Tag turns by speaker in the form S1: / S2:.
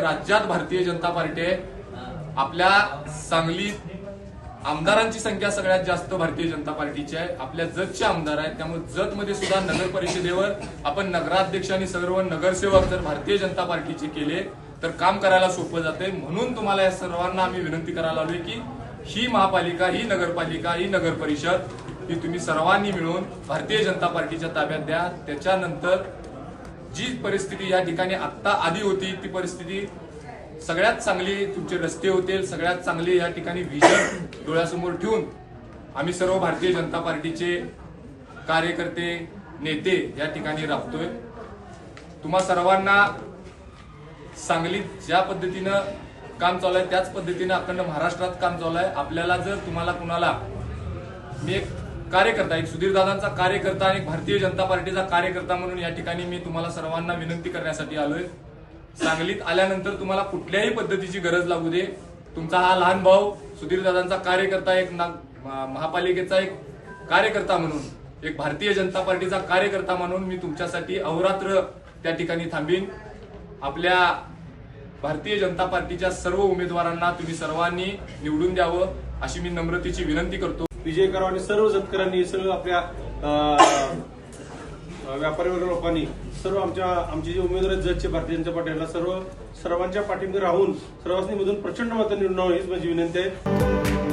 S1: राज्यात भारतीय जनता पार्टी आहे. आपल्या सांगली आमदारांची संख्या सगळ्यात जास्त भारतीय जनता पार्टीची आहे. आपल्या जतचे आमदार आहेत. त्यामुळे जतमध्ये सुद्धा नगर परिषदेवर आपण नगराध्यक्ष आणि सर्व नगरसेवक जर भारतीय जनता पार्टीचे केले तर काम करायला सोपं जाते म्हणून तुम्हाला या सर्वांना आम्ही विनंती करायला आलोय की ही महापालिका ही नगरपालिका ही नगर परिषद ही तुम्ही सर्वांनी मिळून भारतीय जनता पार्टीच्या ताब्यात द्या. त्याच्यानंतर जी परिस्थिती या ठिकाणी आत्ता आधी होती ती परिस्थिती सगळ्यात चांगली तुमचे रस्ते होतील सगळ्यात चांगले या ठिकाणी व्हिजन डोळ्यासमोर ठेवून आम्ही सर्व भारतीय जनता पार्टीचे कार्यकर्ते नेते या ठिकाणी राबतोय. तुम्हा सर्वांना सांगलीत ज्या पद्धतीनं काम चालू आहे त्याच पद्धतीनं अखंड महाराष्ट्रात काम चालू आहे आपल्याला जर तुम्हाला कुणाला मी एक कार्यकर्ता एक सुधीरदादांचा कार्यकर्ता आणि एक भारतीय जनता पार्टीचा कार्यकर्ता म्हणून या ठिकाणी मी तुम्हाला सर्वांना विनंती करण्यासाठी आलोय. सांगलीत आल्यानंतर तुम्हाला कुठल्याही पद्धतीची गरज लागू दे. तुमचा हा लहान भाऊ सुधीरदादांचा कार्यकर्ता एक महापालिकेचा एक कार्यकर्ता म्हणून एक भारतीय जनता पार्टीचा कार्यकर्ता म्हणून मी तुमच्यासाठी अहोरात्र त्या ठिकाणी थांबीन. आपल्या भारतीय जनता पार्टीच्या सर्व उमेदवारांना तुम्ही सर्वांनी निवडून द्यावं अशी मी नम्रतेची विनंती करतो.
S2: विजय करावा आणि सर्व जतकरांनी सर्व आपल्या व्यापारी वर्ग लोकांनी सर्व आमच्या आमचे जे उमेदवार आहेत जजचे भारतीय जनता पार्टीला सर्व सर्वांच्या पाठीमध्ये राहून सर्वांनी मधून प्रचंड मतं निवडणं हीच माझी विनंती आहे.